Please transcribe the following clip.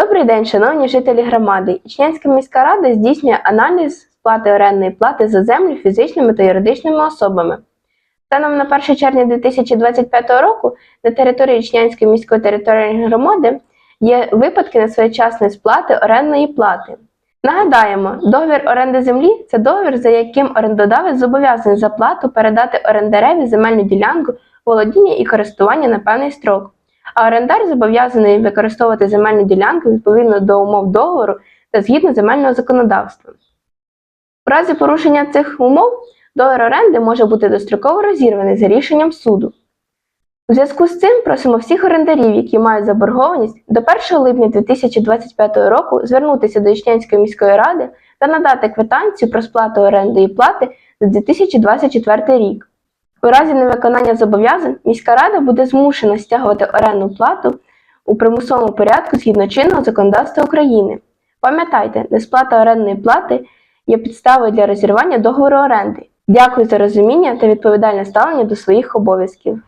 Добрий день, шановні жителі громади. Ічнянська міська рада здійснює аналіз сплати орендної плати за землю фізичними та юридичними особами. Станом на 1 червня 2025 року на території Ічнянської міської територіальної громади є випадки несвоєчасної сплати орендної плати. Нагадаємо, договір оренди землі це договір, за яким орендодавець зобов'язаний за плату передати орендареві земельну ділянку, володіння і користування на певний строк. А орендар зобов'язаний використовувати земельну ділянку відповідно до умов договору та згідно земельного законодавства. У разі порушення цих умов договір оренди може бути достроково розірваний за рішенням суду. У зв'язку з цим просимо всіх орендарів, які мають заборгованість, до 1 липня 2025 року звернутися до Ічнянської міської ради та надати квитанцію про сплату оренди і плати за 2024 рік. У разі невиконання зобов'язань міська рада буде змушена стягувати орендну плату у примусовому порядку згідно чинного законодавства України. Пам'ятайте, несплата орендної плати є підставою для розірвання договору оренди. Дякую за розуміння та відповідальне ставлення до своїх обов'язків.